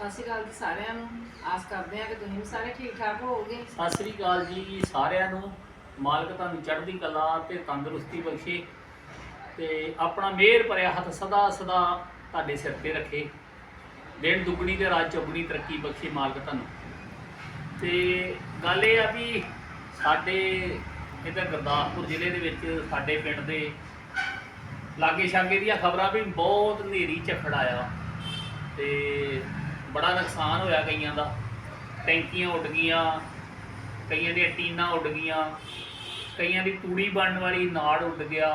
ਸਤਿ ਸ਼੍ਰੀ ਅਕਾਲ ਜੀ ਸਾਰਿਆਂ ਨੂੰ। ਆਸ ਕਰਦੇ ਹਾਂ ਕਿ ਤੁਸੀਂ ਵੀ ਸਾਰੇ ਠੀਕ ਠਾਕ ਹੋਵੋਗੇ। ਸਤਿ ਸ੍ਰੀ ਅਕਾਲ ਜੀ ਸਾਰਿਆਂ ਨੂੰ। ਮਾਲਕ ਤੁਹਾਨੂੰ ਚੜ੍ਹਦੀ ਕਲਾ ਤੇ ਤੰਦਰੁਸਤੀ ਬਖਸ਼ੇ ਤੇ ਆਪਣਾ ਮਿਹਰ ਭਰਿਆ ਹੱਥ ਸਦਾ ਸਦਾ ਤੁਹਾਡੇ ਸਿਰ ਤੇ ਰੱਖੇ। ਦਿਨ ਦੁੱਗਣੀ ਤੇ ਰਾਤ ਚੌਗਣੀ ਤਰੱਕੀ ਬਖਸ਼ੇ ਮਾਲਕ ਤੁਹਾਨੂੰ। ਤੇ ਗੱਲ ਇਹ ਆ ਵੀ ਸਾਡੇ ਇੱਧਰ ਗੁਰਦਾਸਪੁਰ ਜ਼ਿਲ੍ਹੇ ਦੇ ਵਿੱਚ ਸਾਡੇ ਪਿੰਡ ਦੇ ਲਾਗੇ ਛਾਗੇ ਦੀਆਂ ਖਬਰਾਂ ਵੀ ਬਹੁਤ ਹਨੇਰੀ ਝੱਖੜ ਆਇਆ। ਤੇ ਬੜਾ ਨੁਕਸਾਨ ਹੋਇਆ ਕਈਆਂ ਦਾ। ਟੈਂਕੀਆਂ ਉੱਡ ਗਈਆਂ ਕਈਆਂ ਦੀਆਂ ਟੀਨਾਂ ਉੱਡ ਗਈਆਂ ਕਈਆਂ ਦੀ ਤੂੜੀ ਬਣਨ ਵਾਲੀ ਨਾੜ ਉੱਡ ਗਿਆ।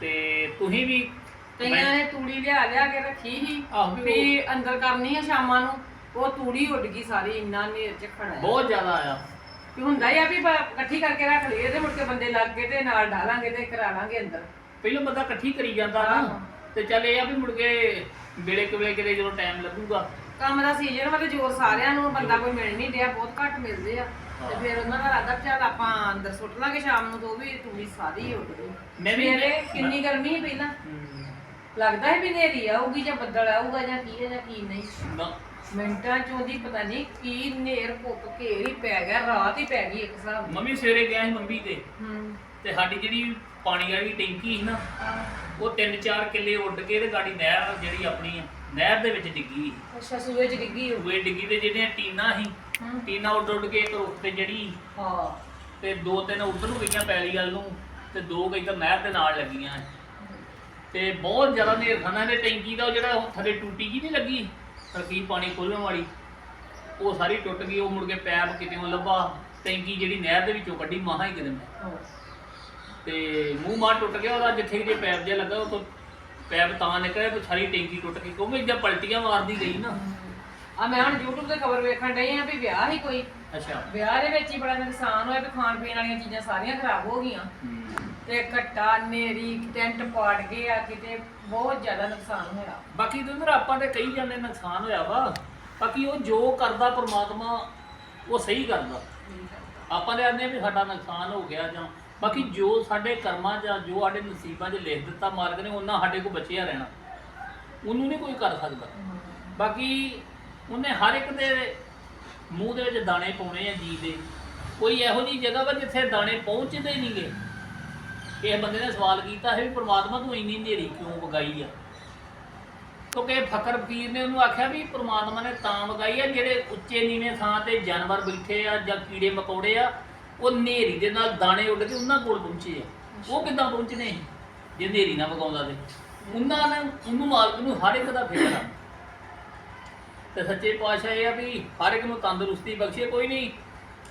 ਤੇ ਤੁਸੀਂ ਵੀ ਕਈਆਂ ਨੇ ਤੂੜੀ ਲਿਆ ਲਿਆ ਕੇ ਰੱਖੀ ਸੀ ਆਹੋ ਵੀ ਵੀ ਅੰਦਰ ਕਰਨੀ ਹੈ ਸ਼ਾਮਾਂ ਨੂੰ ਉਹ ਤੂੜੀ ਉੱਡ ਗਈ ਸਾਰੀ ਇੰਨਾ ਨੇਰ ਚ ਖੜਾ ਬਹੁਤ ਜ਼ਿਆਦਾ ਆਇਆ ਕਿ ਹੁੰਦਾ ਹੀ ਆ ਵੀ ਬ- ਇਕੱਠੀ ਕਰਕੇ ਰੱਖ ਲਈਏ ਤੇ ਮੁੜ ਕੇ ਬੰਦੇ ਲੱਗ ਕੇ ਤੇ ਨਾਲ ਡਾਲਾਂਗੇ ਤੇ ਕਰਾ ਲਾਂਗੇ ਅੰਦਰ। ਪਹਿਲਾਂ ਬੰਦਾ ਇਕੱਠੀ ਕਰੀ ਜਾਂਦਾ ਨਾ ਆਹੋ। ਤੇ ਚੱਲ ਇਹ ਆ ਵੀ ਮੁੜ ਕੇ ਵੇਲੇ ਕੁ ਵੇਲੇ ਕਿਤੇ ਜਦੋਂ ਟਾਈਮ ਲੱਗੂਗਾ ਕੰਮ ਦਾ ਸੀਜ਼ਨ ਵਾ ਤੇ ਜ਼ੋਰ ਸਾਰਿਆਂ ਨੂੰ ਬੰਦਾ ਕੋਈ ਮਿਲ ਨਹੀਂ ਡਿਆ ਬਹੁਤ ਘੱਟ ਮਿਲਦੇ ਆ। ਤੇ। ਫਿਰ ਉਹਨਾਂ ਦਾ ਰਾਦਾ ਚੱਲ ਆਪਾਂ ਅੰਦਰ ਸੁੱਟ ਲਾਂਗੇ ਸ਼ਾਮ ਨੂੰ ਤੇ ਵੀ ਤੂੜੀ ਸਾਰੀ ਉੱਡ ਗਈ। ਮੈਂ ਵੀ- ਸਵੇਰੇ ਕਿੰਨੀ ਗਰਮੀ ਸੀ ਪਹਿਲਾਂ? ਲੱਗਦਾ ਹੈ ਵੀ ਨੇਰੀ ਆਊਗੀ ਜਾਂ ਬੱਦਲ ਆਊਗਾ ਜਾਂ ਕੀ ਹੈ ਜਾਂ ਕੀ ਨਹੀਂ। ਨਾ। ਮਿੰਟਾਂ ਚੋਂ ਦੀ ਪਤਾ ਨਹੀਂ ਕੀ ਨੇਰ ਪੁੱਕ ਘੇਰ ਹੀ ਪੈ ਗਿਆ ਰਾਤ ਹੀ ਪੈ ਗਈ ਇੱਕ ਹਿਸਾਬ ਮੰਮੀ ਸਵੇਰੇ ਗਿਆ ਸੀ ਮੰਮੀ ਤੇ। ਹੂੰ। ਤੇ ਸਾਡੀ ਜਿਹੜੀ ਪਾਣੀ ਵਾਲੀ ਟੈਂਕੀ ਸੀ ਨਾ ਉਹ 3-4 ਕਿੱਲੇ ਉੱਡ ਕੇ ਤੇ ਗਾੜੀ ਨਹਿਰ ਜਿਹੜੀ ਆਪਣੀ ਆ। ਨਹਿਰ ਦੇ ਵਿੱਚ ਡਿੱਗੀ ਅੱਛਾ ਸੂਏ ਚ ਡਿੱਗੀ ਉਹ ਉਹ ਡਿੱਗੀ ਤੇ ਜਿਹੜੀਆਂ ਟੀਨਾਂ ਸੀ ਹੂੰ। ਟੀਨਾਂ ਉੱਡ ਉੱਡ ਕੇ ਇੱਕ ਰੁੱਖ ਤੇ ਜਿਹੜੀ ਹਾਂ। ਤੇ ਦੋ ਤਿੰਨ ਉੱਧਰ ਨੂੰ ਗਈਆਂ ਪੈਲੀ ਵੱਲ ਨੂੰ ਤੇ ਦੋ ਇੱਧਰ ਨਹਿਰ ਦੇ ਨਾਲ ਲੱਗੀਆਂ ਤੇ ਬਹੁਤ ਜ਼ਿਆਦਾ ਨੇਰ ਖਾਨਾ ਨੇ ਟੈਂਕੀ ਦਾ ਉਹ ਜਿਹੜਾ ਉਹ ਥੱਲੇ ਟੂਟੀ ਜੀ ਨਹੀਂ ਲੱਗੀ? ਤਰਕੀਬ ਪਾਣੀ ਖੋਲਣ ਵਾਲੀ। ਉਹ ਸਾਰੀ ਟੁੱਟ ਗਈ। ਉਹ ਮੁੜ ਕੇ ਪੈਪ ਕਿਤੇੋਂ ਲੱਭਾ। ਟੈਂਕੀ ਜਿਹੜੀ ਨਹਿਰ ਦੇ ਵਿੱਚੋਂ ਕੱਢੀ ਮਹਾ ਹੀ ਕਿਤੇ ਮੈਂ। ਹਾਂ। ਤੇ ਮੂੰਹ ਮਾਰ ਟੁੱਟ ਗਿਆ। ਉਹਦਾ ਜਿੱਥੇ ਜੇ ਪੈਪ ਜਿਹਾ ਲੱਗਾ ਉਹ ਤੋਂ ਪੈਪ ਤਾਂ ਨਿਕਲਿਆ ਤੇ ਸਾਰੀ ਟੈਂਕੀ ਟੁੱਟ ਗਈ ਕਿਉਂਕਿ ਜਦ ਪਲਟੀਆਂ ਮਾਰਦੀ ਗਈ ਨਾ। ਆ ਮੈਂ ਹੁਣ YouTube ਤੇ ਖਬਰ ਵੇਖਣ ਡਈ ਆ ਵੀ ਵਿਆਹ ਹੀ ਕੋਈ। ਅੱਛਾ। ਵਿਆਹ ਦੇ ਵਿੱਚ ਹੀ ਬੜਾ ਨੁਕਸਾਨ ਹੋਇਆ ਵੀ ਖਾਣ ਪੀਣ ਵਾਲੀਆਂ ਚੀਜ਼ਾਂ ਸਾਰੀਆਂ ਖਰਾਬ ਹੋ ਗਈਆਂ। ਤੇ ਘੱਟਾ ਨੇਰੀ ਟੈਂਟ ਪਾੜ ਗਏ ਆ ਕਿਤੇ ਬਹੁਤ ਜ਼ਿਆਦਾ ਨੁਕਸਾਨ ਹੋਇਆ। ਬਾਕੀ ਤੇ ਆਪਾਂ ਤੇ ਕਹੀ ਜਾਂਦੇ ਨੁਕਸਾਨ ਹੋਇਆ ਵਾ ਬਾਕੀ ਉਹ ਜੋ ਕਰਦਾ ਪ੍ਰਮਾਤਮਾ ਉਹ ਸਹੀ ਕਰਦਾ। ਆਪਾਂ ਤੇ ਆਂਦੇ ਆ ਵੀ ਸਾਡਾ ਨੁਕਸਾਨ ਹੋ ਗਿਆ ਜਾਂ ਬਾਕੀ ਜੋ ਸਾਡੇ ਕਰਮਾਂ 'ਚ ਆ, ਜੋ ਸਾਡੇ ਨਸੀਬਾਂ 'ਚ ਲਿਖ ਦਿੱਤਾ ਮਾਲਕ ਨੇ ਉਹਨਾਂ ਸਾਡੇ ਕੋਲ ਬਚਿਆ ਰਹਿਣਾ। ਉਹਨੂੰ ਨਹੀਂ ਕੋਈ ਕਰ ਸਕਦਾ। ਬਾਕੀ ਉਹਨੇ ਹਰ ਇੱਕ ਦੇ ਮੂੰਹ ਦੇ ਵਿੱਚ ਦਾਣੇ ਪਾਉਣੇ ਆ ਜੀ ਦੇ। ਕੋਈ ਇਹੋ ਜਿਹੀ ਜਗ੍ਹਾ ਵਾ ਜਿੱਥੇ ਦਾਣੇ ਪਹੁੰਚਦੇ ਨਹੀਂਗੇ ਇਹ ਬੰਦੇ ਨੇ ਸਵਾਲ ਕੀਤਾ ਹੈ ਵੀ ਪ੍ਰਮਾਤਮਾ ਤੂੰ ਇੰਨੀ ਹਨੇਰੀ ਕਿਉਂ ਵਗਾਈ ਆ? ਕਿਉਂਕਿ ਫਕਰ ਫਕੀਰ ਨੇ ਉਹਨੂੰ ਆਖਿਆ ਵੀ ਪ੍ਰਮਾਤਮਾ ਨੇ ਤਾਂ ਵਗਾਈ ਆ ਜਿਹੜੇ ਉੱਚੇ ਨੀਵੇਂ ਥਾਂ ਤੇ ਜਾਨਵਰ ਬੈਠੇ ਆ ਜਾਂ ਕੀੜੇ ਮਕੌੜੇ ਆ ਉਹ ਹਨੇਰੀ ਦੇ ਨਾਲ ਦਾਣੇ ਉੱਡ ਕੇ ਉਹਨਾਂ ਕੋਲ ਪਹੁੰਚੇ ਆ। ਉਹ ਕਿੱਦਾਂ ਪਹੁੰਚਨੇ ਜੇ ਹਨੇਰੀ ਨਾ ਵਗਾਉਂਦਾ ਤੇ। ਉਹਨਾਂ ਨੇ ਉਹਨੂੰ ਮਾਲਕ ਨੂੰ ਹਰ ਇੱਕ ਦਾ ਫਿਕਰ ਆ। ਤੇ ਸੱਚੇ ਪਾਤਸ਼ਾਹ ਇਹ ਆ ਵੀ ਹਰ ਇੱਕ ਨੂੰ ਤੰਦਰੁਸਤੀ ਬਖਸ਼ੇ ਕੋਈ ਨਹੀਂ।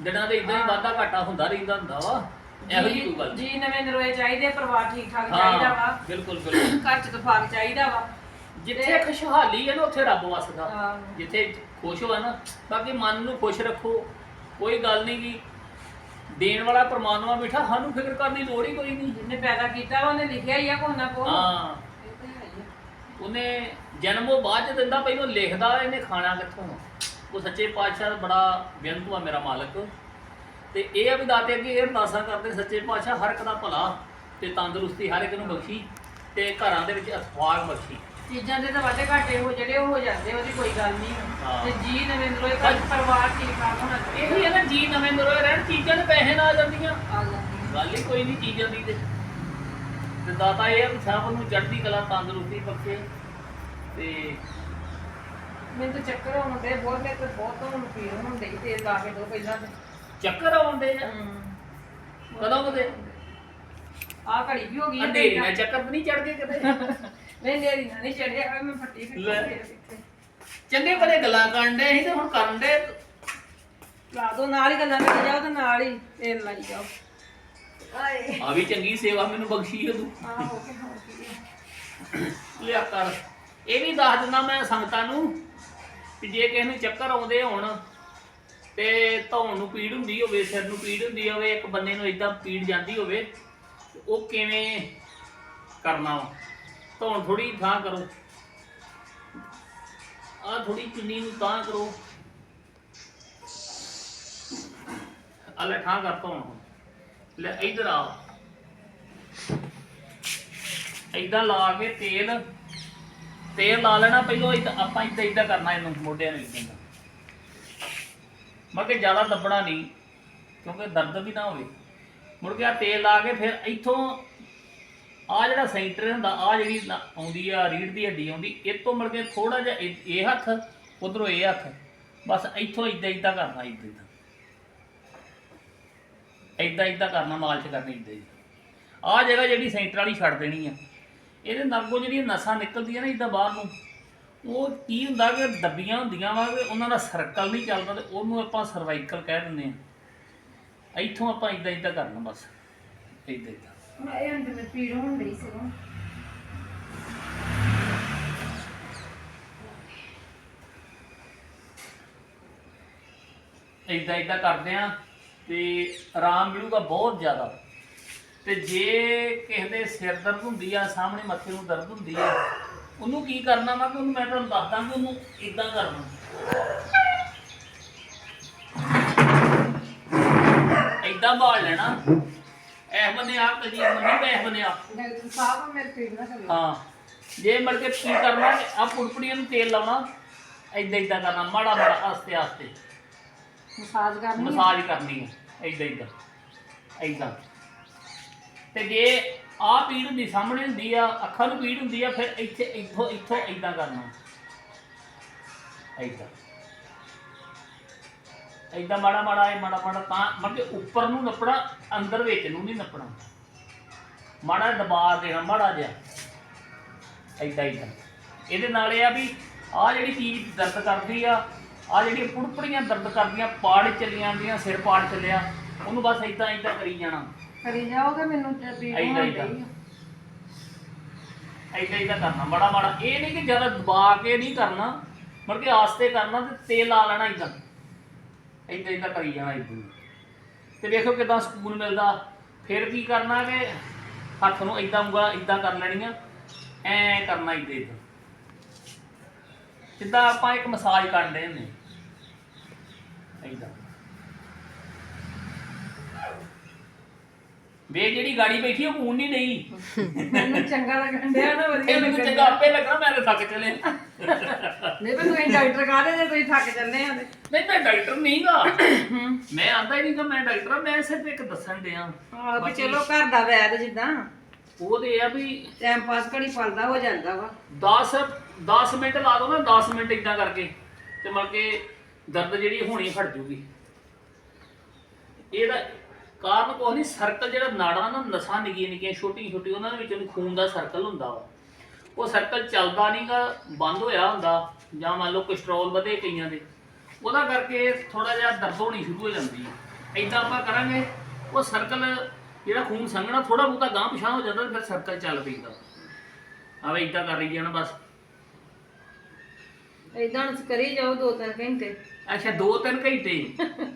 ਦਿਨਾਂ ਦੇ ਇਦਾਂ ਹੀ ਵਾਧਾ ਘਾਟਾ ਹੁੰਦਾ ਰਹਿੰਦਾ ਹੁੰਦਾ ਵਾ। ਇਹੋ ਜਿਹੀ ਕੋਈ ਗੱਲ ਨਹੀਂ। ਜੀ ਨਵੇਂ ਨਰੋਏ ਚਾਹੀਦੇ ਪਰਿਵਾਰ ਠੀਕ ਠਾਕ ਚਾਹੀਦਾ ਵਾ। ਬਿਲਕੁਲ ਬਿਲਕੁਲ। ਘਰ ਚ ਤਫਾਕ ਚਾਹੀਦਾ ਵਾ। ਜਿੱਥੇ ਖੁਸ਼ਹਾਲੀ ਹੈ ਨਾ ਉੱਥੇ ਰੱਬ ਵਸਦਾ। ਜਿੱਥੇ ਖੁਸ਼ ਨਾ ਬਾਕੀ ਮਨ ਨੂੰ ਖੁਸ਼ ਰੱਖੋ। ਕੋਈ ਗੱਲ ਨਹੀਂ ਕੀ ਦੇਣ ਵਾਲਾ ਪ੍ਰਮਾਤਮਾ ਬੈਠਾ ਸਾਨੂੰ ਫਿਕਰ ਕਰਨ ਦੀ ਲੋੜ ਹੀ ਕੋਈ ਨਹੀਂ। ਜਿਹਨੇ ਪੈਦਾ ਕੀਤਾ ਵਾ ਉਹਨੇ ਲਿਖਿਆ ਹੀ ਆ ਕੋਹ ਨਾ ਕੋਹ ਹਾਂ। ਇਹ ਤਾਂ ਹੈ ਹੀ ਆ। ਉਹਨੇ ਜਨਮ ਉਹ ਬਾਅਦ ਚ ਦਿੰਦਾ ਪਹਿਲਾਂ ਲਿਖਦਾ ਇਹਨੇ ਖਾਣਾ ਕਿੱਥੋਂ? ਉਹ ਸੱਚੇ ਪਾਤਸ਼ਾਹ ਦਾ ਬੜਾ ਬੇਅੰਤ ਆ ਮੇਰਾ ਮਾਲਕ। ਤੇ ਇਹ ਆ ਵੀ ਦਾਤੇ ਅੱਗੇ ਇਹ ਅਰਦਾਸਾਂ ਕਰਦੇ ਸੱਚੇ ਪਾਤਸ਼ਾਹ ਹਰ ਇੱਕ ਦਾ ਭਲਾ ਤੇ ਤੰਦਰੁਸਤੀ ਹਰ ਇੱਕ ਨੂੰ ਬਖਸ਼ੀ ਤੇ ਘਰਾਂ ਦੇ ਵਿੱਚ ਅਸਫਾਕ ਬਖਸ਼ੀ। ਚੀਜ਼ਾਂ ਦੇ ਤਾਂ ਵਾਧੇ ਘਾਟੇ ਹੋ ਜਿਹੜੇ ਉਹ ਹੋ ਜਾਂਦੇ ਉਹਦੀ ਕੋਈ ਗੱਲ ਨਹੀਂ। ਹਾਂ। ਤੇ ਜੀ ਨਵੇਂ ਨਰੋਏ ਚ ਪਰਿਵਾਰ ਠੀਕ ਠਾਕ ਹੋਣਾ ਇਹ ਹੀ ਹੈ ਨਾ ਜੀ ਨਵੇਂ ਨਰੋਏ ਰਹਿਣ ਚੀਜ਼ਾਂ ਦੇ ਪੈਸੇ ਨਾ ਆ ਜਾਂਦੀਆਂ। ਆ ਜਾਂਦੀ ਗੱਲ ਹੀ ਕੋਈ ਨਹੀਂ ਚੀਜ਼ਾਂ ਦੀ ਤੇ। ਤੇ ਦਾਤਾ ਇਹ ਆ ਵੀ ਸਭ ਨੂੰ ਚੜ੍ਹਦੀ ਕਲਾ ਤੰਦਰੁਸਤੀ ਬਖਸ਼ੇ। ਤੇ ਮੈਨੂੰ ਤਾਂ ਚੱਕਰ ਆਉਂਦੇ ਬਹੁਤ ਮੇਰੇ ਤੇ ਬਹੁਤ ਹੁਣ ਪੀੜ ਹੁੰਦੀ ਤੇਲ ਲਾ ਕੇ ਦੋ ਪਹਿਲਾਂ ਤੇ। ਚੱਕਰ ਆਉਂਦੇ ਆ। ਕਦੋਂ ਕਦੇ ਆ ਘੜੀ ਵੀ ਹੋ ਗਈ ਹੈ ਅੰਧੇਰੀ ਨਾਲ ਚੱਕਰ ਤਾਂ ਨਹੀਂ ਚੜ ਗਏ ਕਿਤੇ ਨਹੀਂ ਨੇਰੀ ਨਾਲ ਨਹੀਂ ਚੜਿਆ ਹੋਇਆ ਮੈਂ ਫੱਟੀ ਫਿਰ ਲੈ। ਕਿੱਥੇ ਚੰਗੇ ਭਲੇ ਗੱਲਾਂ ਕਰਨ ਦੇ ਸੀ ਤੇ ਹੁਣ ਕਰਨ ਦੇ ਲਾ ਦੋ ਨਾਲ ਹੀ ਗੱਲਾਂ ਕਰੀ ਜਾਓ ਤੇ ਨਾਲ ਹੀ ਤੇਲ ਲਾਈ ਜਾਓ। ਆਏ ਆ ਵੀ ਚੰਗੀ ਸੇਵਾ ਮੈਨੂੰ ਬਖਸ਼ੀ ਹੈ ਤੂੰ। ਆ ਹੋ ਕੇ ਹੋ ਕੇ ਲਿਆ ਕਰ। ਇਹ ਵੀ ਦੱਸ ਦਿੰਦਾ ਮੈਂ ਸੰਗਤਾਂ ਨੂੰ ਕਿ ਜੇ ਕਿਸੇ ਨੂੰ ਚੱਕਰ ਆਉਂਦੇ ਹੋਣ ਤੇ ਧੌਣ ਨੂੰ ਪੀੜ ਹੁੰਦੀ ਹੋਵੇ ਸਿਰ ਨੂੰ ਪੀੜ ਹੁੰਦੀ ਹੋਵੇ ਇੱਕ ਬੰਦੇ ਨੂੰ ਇਦਾਂ ਪੀੜ ਜਾਂਦੀ ਹੋਵੇ ਤੇ ਉਹ ਕਿਵੇਂ ਕਰਨਾ ਵਾ? ਧੌਣ ਥੋੜੀ ਥਾਂ ਕਰੋ। ਆ ਥੋੜੀ ਚੁੰਨੀ ਨੂੰ ਤਾਂ ਕਰੋ। ਆ ਲੈ ਠਾਂ ਕਰ ਧੌਣ ਲੈ ਇਧਰ ਆ। ਇਦਾਂ ਲਾ ਕੇ ਤੇਲ ਤੇਲ ਲਾ ਲੈਣਾ, ਪਹਿਲਾਂ ਇਦਾਂ, ਆਪਾਂ ਇਦਾਂ ਇਦਾਂ ਕਰਨਾ ਇਹਨੂੰ, ਮੋਢਿਆਂ ਨੂੰ ਇਦਾਂ ਮੈਂ ਕਿ ਜ਼ਿਆਦਾ ਦੱਬਣਾ ਨਹੀਂ, ਕਿਉਂਕਿ ਦਰਦ ਵੀ ਨਾ ਹੋਵੇ। ਮੁੜ ਕੇ ਆ ਤੇਲ ਲਾ ਕੇ ਫਿਰ ਇੱਥੋਂ ਆ ਜਿਹੜਾ ਸੈਂਟਰ ਹੁੰਦਾ ਆ ਜਿਹੜੀ ਆਉਂਦੀ ਆ ਰੀੜ ਦੀ ਹੱਡੀ ਆਉਂਦੀ ਇਹ ਤੋਂ ਮੁੜ ਕੇ ਥੋੜਾ ਜਿਹਾ ਇਹ ਹੱਥ, ਉਧਰੋਂ ਇਹ ਹੱਥ, ਬਸ ਇੱਥੋਂ ਇਦਾਂ ਇਦਾਂ ਕਰਨਾ ਇਦਾਂ ਇਦਾਂ ਇਦਾਂ ਇਦਾਂ ਕਰਨਾ, ਮਾਲਸ਼ ਕਰਨੀ ਇਦਾਂ ਹੀ ਆ ਜਗ੍ਹਾ ਜਿਹੜੀ ਸੈਂਟਰ ਵਾਲੀ ਛੱਡ ਦੇਣੀ ਆ। ਇਹਦੇ ਨਰਗੋ ਜਿਹੜੀਆਂ ਨਸਾਂ ਨਿਕਲਦੀਆਂ ਨੇ ਇਦਾਂ ਬਾਹਰ ਨੂੰ, ਉਹ ਕੀ ਹੁੰਦਾ ਕਿ ਦੱਬੀਆਂ ਹੁੰਦੀਆਂ ਵਾ ਕਿ ਉਹਨਾਂ ਦਾ ਸਰਕਲ ਨਹੀਂ ਚੱਲਦਾ ਤੇ ਉਹਨੂੰ ਆਪਾਂ ਸਰਵਾਈਕਲ ਕਹਿ ਦਿੰਦੇ ਆ। ਇੱਥੋਂ ਆਪਾਂ ਇਦਾਂ ਇਦਾਂ ਕਰਨਾ ਬਸ ਇਦਾਂ ਇਦਾਂ ਇਹ ਅੰਦਰ ਮੈਂ ਪੀੜ ਹੋਣ ਡਈ ਸੀ ਇਦਾਂ ਇਦਾਂ ਕਰਦੇ ਆ ਤੇ ਆਰਾਮ ਮਿਲੂਗਾ ਬਹੁਤ ਜ਼ਿਆਦਾ। ਤੇ ਜੇ ਕਿਸੇ ਦੇ ਸਿਰ ਦਰਦ ਹੁੰਦੀ ਆ, ਸਾਹਮਣੇ ਮੱਥੇ ਨੂੰ ਦਰਦ ਹੁੰਦੀ ਆ, ਉਹਨੂੰ ਕੀ ਕਰਨਾ ਵਾ ਕਿ ਉਹਨੂੰ ਮੈਂ ਤੁਹਾਨੂੰ ਦੱਸਦਾ ਕਿ ਉਹਨੂੰ ਇਦਾਂ ਕਰਨਾ। ਇਦਾਂ ਬਾਲ ਲੈਣਾ। ਬੰਨੇ ਆ ਕਦੀ ਮੰਨੀ ਤੇ ਐਸ ਬੰਨੇ ਆ ਡਾਕਟਰ ਸਾਹਿਬ ਮੇਰੇ ਪੀੜ ਨਾ ਕਰੇ ਹਾਂ ਜੇ ਮੜ ਕੇ ਕੀ ਕਰਨਾ ਆ ਪੁੜਪੜੀਆਂ ਨੂੰ ਤੇਲ ਲਾਉਣਾ ਇਦਾਂ ਇਦਾਂ ਕਰਨਾ ਮਾੜਾ ਮਾੜਾ ਆਸਤੇ ਆਸਤੇ। ਮਸਾਜ ਕਰਨੀ ਹੈ। ਮਸਾਜ ਕਰਨੀ ਹੈ ਇਦਾਂ ਇਦਾਂ ਇਦਾਂ ਤੇ ਜੇ ਆ ਪੀੜ ਹੁੰਦੀ ਸਾਹਮਣੇ ਹੁੰਦੀ ਆ ਅੱਖਾਂ ਨੂੰ ਪੀੜ ਹੁੰਦੀ ਆ ਫਿਰ ਇੱਥੇ ਇੱਥੋਂ ਇੱਥੋਂ ਇਦਾਂ ਕਰਨਾ। ਇਦਾਂ ਇਦਾਂ ਮਾੜਾ ਮਾੜਾ ਇਹ ਮਾੜਾ ਮਾੜਾ ਤਾਂ ਮਤਲਬ ਕਿ ਉੱਪਰ ਨੂੰ ਨੱਪਣਾ ਅੰਦਰ ਵਿੱਚ ਨੂੰ ਨਹੀਂ ਨੱਪਣਾ। ਮਾੜਾ ਦਬਾਅ ਦੇਣਾ ਮਾੜਾ ਜਿਹਾ। ਇਦਾਂ ਇਦਾਂ ਇਹਦੇ ਨਾਲ ਇਹ ਆ ਵੀ ਆ ਜਿਹੜੀ ਚੀਜ਼ ਦਰਦ ਕਰਦੀ ਆ ਆ ਜਿਹੜੀਆਂ ਪੁੜਪੜੀਆਂ ਦਰਦ ਕਰਦੀਆਂ ਪਾੜ ਚੱਲੀਆਂ ਜਾਂਦੀਆਂ ਸਿਰ ਪਾੜ ਚੱਲਿਆ ਉਹਨੂੰ ਬਸ ਇਦਾਂ ਇਦਾਂ ਕਰੀ ਜਾਣਾ। ਕਰੀ ਜਾਓਗੇ ਮੈਨੂੰ ਪੀੜ ਆ। ਇਦਾਂ ਇਦਾਂ ਕਰਨਾ ਮਾੜਾ ਮਾੜਾ। ਇਹ ਨਹੀਂ ਕਿ ਜ਼ਿਆਦਾ ਦਬਾ ਕੇ ਨਹੀਂ ਕਰਨਾ ਮਤਲਬ ਕਿ ਆਸਤੇ ਕਰਨਾ ਤੇ ਤੇਲ ਲਾ ਲੈਣਾ ਇਦਾਂ ਇਦਾਂ ਇਦਾਂ ਕਰੀ ਜਾਣਾ ਇਦਾਂ ਤੇ ਵੇਖੋ ਕਿਦਾਂ ਸਕੂਨ ਮਿਲਦਾ। ਫਿਰ ਕੀ ਕਰਨਾ ਕਿ ਹੱਥ ਨੂੰ ਇਦਾਂ ਉਂਗਲਾਂ ਇਦਾਂ ਕਰ ਲੈਣੀਆਂ ਐ ਕਰਨਾ ਇਦਾਂ ਇਦਾਂ। ਜਿੱਦਾਂ ਆਪਾਂ ਇੱਕ ਮਸਾਜ ਕਰਦੇ ਹੁੰਦੇ ਇਦਾਂ। ਵੇ ਜਿਹੜੀ ਗਾੜੀ ਬੈਠੀ ਉਹ ਕੂਨ ਨਹੀਂ ਨਹੀਂ ਮੈਨੂੰ ਚੰਗਾ ਲੱਗਣ ਡਿਆ ਨਾ ਵਧੀਆ ਇਹ ਮੈਨੂੰ ਲੱਗਣ ਚੰਗਾ। ਆਪੇ ਲੱਗਣਾ ਮੈਂ ਤਾਂ ਥੱਕ ਚਲੇ ਨਹੀਂ ਪਰ ਤੁਸੀਂ ਡਾਕਟਰ ਕਾਹਦੇ ਜੇ ਤੁਸੀਂ ਥੱਕ ਚੱਲੇ ਆ ਤੇ। ਨਹੀਂ ਮੈਂ ਡਾਕਟਰ ਨਹੀਂਗਾ। ਮੈਂ ਆਂਦਾ ਹੀ ਨਹੀਂਗਾ ਮੈਂ ਡਾਕਟਰ ਆ ਮੈਂ ਸਿਰਫ ਇੱਕ ਦੱਸਣ ਡਿਆ। ਆਹ ਵੀ ਚਲੋ ਘਰ ਦਾ ਵੈਦ ਜਿੱਦਾਂ। ਉਹਦੇ ਆ ਵੀ ਟਾਈਮ ਪਾਸ ਘੜੀ ਪਲਦਾ ਹੋ ਜਾਂਦਾ ਵਾ। 10 10 ਮਿੰਟ ਲਾ ਦੋ ਨਾ 10 ਮਿੰਟ ਇਦਾਂ ਕਰਕੇ। ਤੇ ਮਤਲਬ ਕਿ ਦਰਦ ਜਿਹੜੀ ਹੋਣੀ ਹਟ ਜੂਗੀ। ਇਹਦਾ ਕਾਰਨ ਕੋਈ ਨਹੀਂ ਸਰਕਲ ਜਿਹੜਾ ਨਾੜਾਂ ਨਾ ਨਸਾਂ ਨਿੱਕੀਆਂ ਨਿੱਕੀਆਂ ਛੋਟੀ ਛੋਟੀ ਉਹਨਾਂ ਦੇ ਵਿੱਚ ਨੂੰ ਖੂਨ ਦਾ ਸਰਕਲ ਹੁੰਦਾ ਵਾ। ਉਹ ਸਰਕਲ ਚੱਲਦਾ ਨਹੀਂਗਾ ਬੰਦ ਹੋਇਆ ਹੁੰਦਾ। ਜਾਂ ਮੰਨ ਲਓ ਕੋਲੇਸਟ੍ਰੋਲ ਵਧੇ ਕਈਆਂ ਦੇ। ਉਹਦਾ ਕਰਕੇ ਥੋੜਾ ਜਿਹਾ ਦਰਦ ਹੋਣੀ ਸ਼ੁਰੂ ਹੋ ਜਾਂਦੀ ਹੈ। ਇਦਾਂ ਆਪਾਂ ਕਰਾਂਗੇ ਉਹ ਸਰਕਲ ਜਿਹੜਾ ਖੂਨ ਸੰਘਣਾ ਥੋੜਾ ਬਹੁਤਾ ਗਾਂਹ ਪਿਛਾਂ ਹੋ ਜਾਂਦਾ ਫਿਰ ਸਰਕਲ ਚੱਲ ਪੈਂਦਾ। ਆਵੇ ਇਦਾਂ ਕਰ ਰਹੀ ਜਾਣਾ ਬਸ। ਇਦਾਂ ਕਰੀ ਜਾਓ ਦੋ ਤਿੰਨ ਘੰਟੇ। ਅੱਛਾ 2-3 ਘੰਟੇ?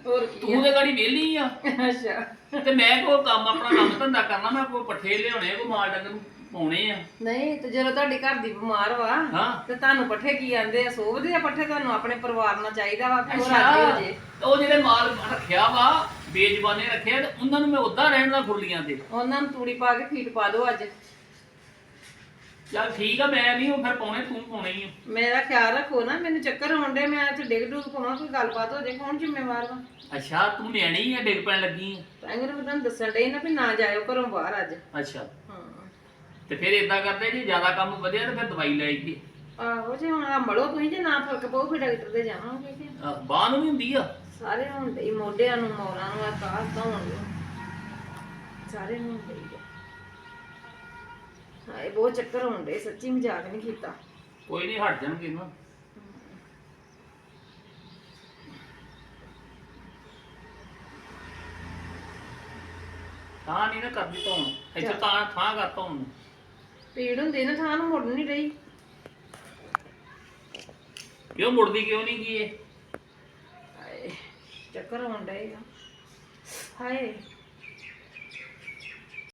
ਹੋਰ ਕੀ ਤੂੰ ਤੇ ਗਾੜੀ ਵਿਹਲੀ ਆ? ਅੱਛਾ। ਤੇ ਮੈਂ ਕੋ ਕੰਮ ਆਪਣਾ ਕੰਮ ਧੰਦਾ ਕਰਨਾ ਮੈਂ ਕੋਈ ਪੱਠੇ ਲਿਆਉਣੇ ਕੋਈ ਮਾਲ ਡੰਗਰ ਨੂੰ। ਪਾਉਣੇ ਆ। ਨਹੀਂ ਤੇ ਜਦੋਂ ਤੁਹਾਡੀ ਘਰ ਦੀ ਬਿਮਾਰ ਵਾ ਹਾਂ। ਤੇ ਤੁਹਾਨੂੰ ਪੱਠੇ ਕੀ ਆਂਦੇ ਆ? ਸੋਭਦੇ ਆ ਪੱਠੇ? ਤੁਹਾਨੂੰ ਆਪਣੇ ਪਰਿਵਾਰ ਨਾਲ ਚਾਹੀਦਾ ਵਾ ਕਿ ਉਹ ਰਾਜੀ ਹੋ ਜੇ? ਤੇ ਉਹ ਜਿਹੜੇ ਮਾਲ ਰੱਖਿਆ ਵਾ ਬੇਜ਼ਬਾਨੇ ਰੱਖਿਆ ਤੇ ਉਹਨਾਂ ਨੂੰ ਮੈਂ ਉਦਾਂ ਰਹਿਣ ਦਾ ਖੁਰਲੀਆਂ ਤੇ। ਉਹਨਾਂ ਨੂੰ ਤੂੜੀ ਪਾ ਕੇ ਫੀਟ ਪਾ ਦਿਓ ਅੱਜ। ਚੱਲ ਠੀਕ ਆ ਮੈਂ ਨਹੀਂ ਉਹ ਫਿਰ ਪਾਉਣੇ ਤੂੰ ਪਾਉਣੇ ਹੀ ਆ। ਮੇਰਾ ਖਿਆਲ ਰੱਖੋ ਨਾ ਮੈਨੂੰ ਚੱਕਰ ਆਉਂਦੇ ਮੈਂ ਇੱਥੇ ਡਿੱਗ ਡੁੱਗ ਪਾਵਾਂ ਕੋਈ ਗੱਲਬਾਤ ਹੋ ਜੇ ਕੌਣ ਜ਼ਿੰਮੇਵਾਰ ਵਾ? ਅੱਛਾ ਤੂੰ ਨਿਆਣੀ ਆ ਡਿੱਗ ਪੈਣ ਲੱਗੀ ਆ। ਤਾਂ ਮੈਂ ਤੁਹਾਨੂੰ ਦੱਸਣ ਡਈ ਨਾ ਵੀ ਨਾ ਜਾਇਓ ਘਰੋਂ ਬਾਹਰ ਅੱਜ। ਅੱਛਾ। ਤੇ ਫਿਰ ਇਦਾਂ ਕਰਦੇ ਜੇ ਜ਼ਿਆਦਾ ਕੰਮ ਵਧਿਆ ਤੇ ਫਿਰ ਦਵਾਈ ਲੈ ਆਈਏ। ਆਹੋ ਜੇ ਹੁਣ ਆ ਮੜੋ ਤੁਸੀਂ ਜੇ ਨਾ ਫ਼ਰਕ ਪਊ ਫਿਰ ਡਾਕਟਰ ਦੇ ਜਾਵਾਂਗੇ ਕਿ ਆਹ, ਬਾਂਹ ਨੂੰ ਵੀ ਹੁੰਦੀ ਆ। ਸਾਰੇ ਹੁੰਦੇ ਹੀ ਮੋਢਿਆਂ ਨੂੰ ਮੋਰਾਂ ਨੂੰ ਆਕਾਸ਼ ਤੋਂ ਹੁੰਦੇ ਸਾਰੇ ਨੂੰ ਹੁੰਦੇ ਹੀ ਆ। ਹਾਏ ਬਹੁਤ ਚੱਕਰ ਹੁੰਦੇ ਸੱਚੀ ਮਜ਼ਾਕ ਨਹੀਂ ਕੀਤਾ। ਕੋਈ ਨਹੀਂ ਹਟ ਜਾਣਗੇ ਨਾ ਥਾਂ ਨਹੀਂ ਨਾ ਕਰਦੀ ਧੋਣ। ਇੱਥੇ ਤਾਂ ਥਾਂ ਕਰ ਧੋਣ ਨੂੰ। ਪੀੜ ਹੁੰਦੀ ਨਾ ਥਾਂ ਨੂੰ ਮੁੜ ਨਹੀਂ ਰਹੀ। ਕਿਉਂ ਮੁੜਦੀ ਕਿਉਂ ਨਹੀਂ ਗਈ ਇਹ? ਹਾਏ ਚੱਕਰ ਆਉਣ ਡਏ ਆ ਹਾਏ।